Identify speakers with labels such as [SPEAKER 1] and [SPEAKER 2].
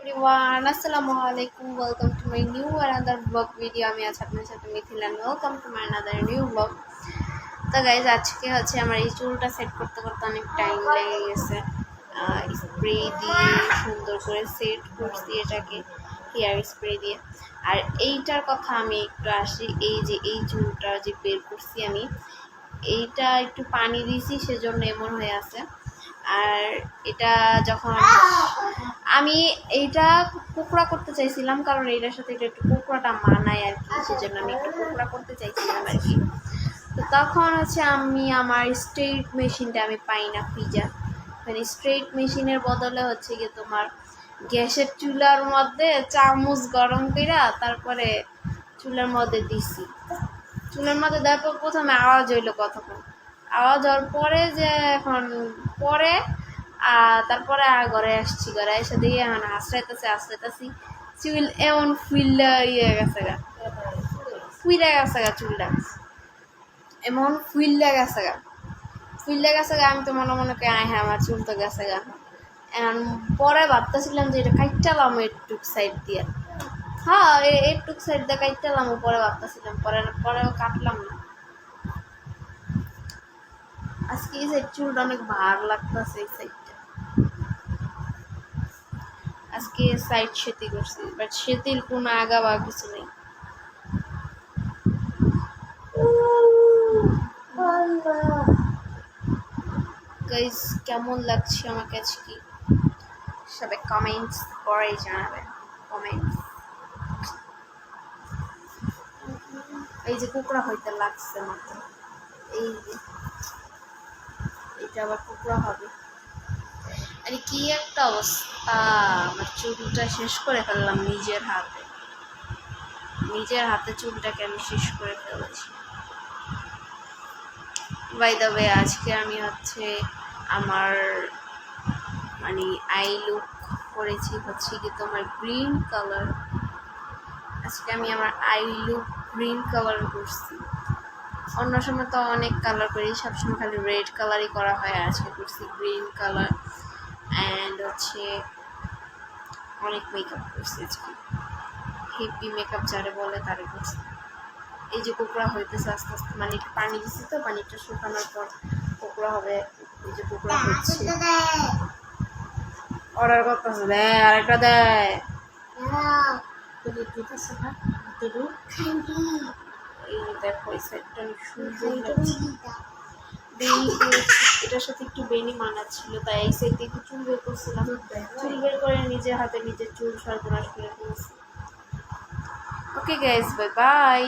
[SPEAKER 1] everyone, আসসালামু আলাইকুম welcome to my new another vlog video আমি আছি আপনার সাথে Mithil. And welcome to my another new vlog তো গাইজ আজকে হচ্ছে আমার এই চুলটা সেট করতে করতে অনেক টাইম লেগে গেছে। স্প্রে দিয়ে, সুন্দর করে সেট করছি এটাকে হেয়ার স্প্রে দিয়ে। আর এইটার কথা আমি একটু আসি, এই যে এই চুলটা যে বের করছি আমি, এইটা একটু পানি দিয়েছি, সেজন্য এমন হয়ে আছে। আর এটা যখন আমি এইটা কুকড়া করতে চাইছিলাম, কারণ এইটার সাথে এটা একটু কুকড়াটা মানায় আর কি, সেজন্য আমি একটু কুকড়া করতে চাইছিলাম আর কি। তো তখন হচ্ছে আমি আমার স্ট্রেট মেশিনটা আমি পাই না, পিজা। মানে স্ট্রেট মেশিনের বদলে হচ্ছে গিয়ে তোমার গ্যাসের চুলার মধ্যে চামচ গরম কইরা তারপরে চুলার মধ্যে দিছি। চুলার মধ্যে দেওয়ার পর প্রথমে আওয়াজ হইল কতক্ষণ? আওয়াজ হওয়ার পরে যে এখন, পরে তারপরে ঘরে আসছি, ঘরে এসে দেখি এখন আশ্রাইতেছে আশ্রাইতেছি চুল এমন ফুইলা ইয়ে গেছে গা। ফুইলা গেছে গা চুলটা। এমন ফুইলা গেছে গা। ফুইলা গেছে গা, আমি তো মনে মনে করি আয় হ্যাঁ আমার চুল তো গেছে গা। পরে ভাবতেছিলাম যে এটা কাইটালাম একটুক সাইড দিয়ে। হ্যাঁ একটুক সাইড দিয়ে কাইটালাম পরে ভাবতেছিলাম, পরে পরে কাটলাম না। আজকে এই সাইড চুলটা অনেক ভার লাগতেছে, এই সাইডটা আজকে সাইড সেতি করছি বাট সেতির কোনো আগা বা কিছু নেই। গাইজ কেমন লাগছে আমাকে আজকে? সবাই কমেন্টস করে জানাবেন কমেন্টস এই যে কুকুরা হইতে লাগছে মাত্র। এই যে, এটা আবার টুকরা হবে। আরে কি একটা অবস্থা, আমার চুলটা শেষ করে ফেললাম নিজের হাতে। নিজের হাতে চুলটাকে আমি শেষ করে ফেলেছি। বাই ওয়ে আজকে আমি হচ্ছে আমার মানে আই লুক করেছি হচ্ছে কি তোমার গ্রিন কালার আজকে আমি আমার আই লুক গ্রিন কালার করছি। অন্য সময় তো অনেক কালার করি, সবসময় খালি রেড কালারই করা হয়, আজকে করছি গ্রিন কালার অ্যান্ড হচ্ছে অনেক মেকআপ করছি হেভি মেকআপ যারে বলে তারে করছি। এই যে কোকড়া হইতেছে আস্তে আস্তে মানে একটু পানি দিচ্ছি তো পানিটা শুকানোর পর কোকড়া হবে এই যে কোকড়া হচ্ছে। অর্ডার করতেছে দেয় আরেকটা দেয় দিতেছে না এই দেখো এই সাইডটা অনেক সুন্দর লাগছে। এটার সাথে একটু বেনি মানাচ্ছিল তাই এই সাইড দিয়ে একটু চুল বের করছিলাম। চুল বের করে। নিজের হাতে নিজের চুল সর্বনাশ করে ফেলছি। Okay guys bye bye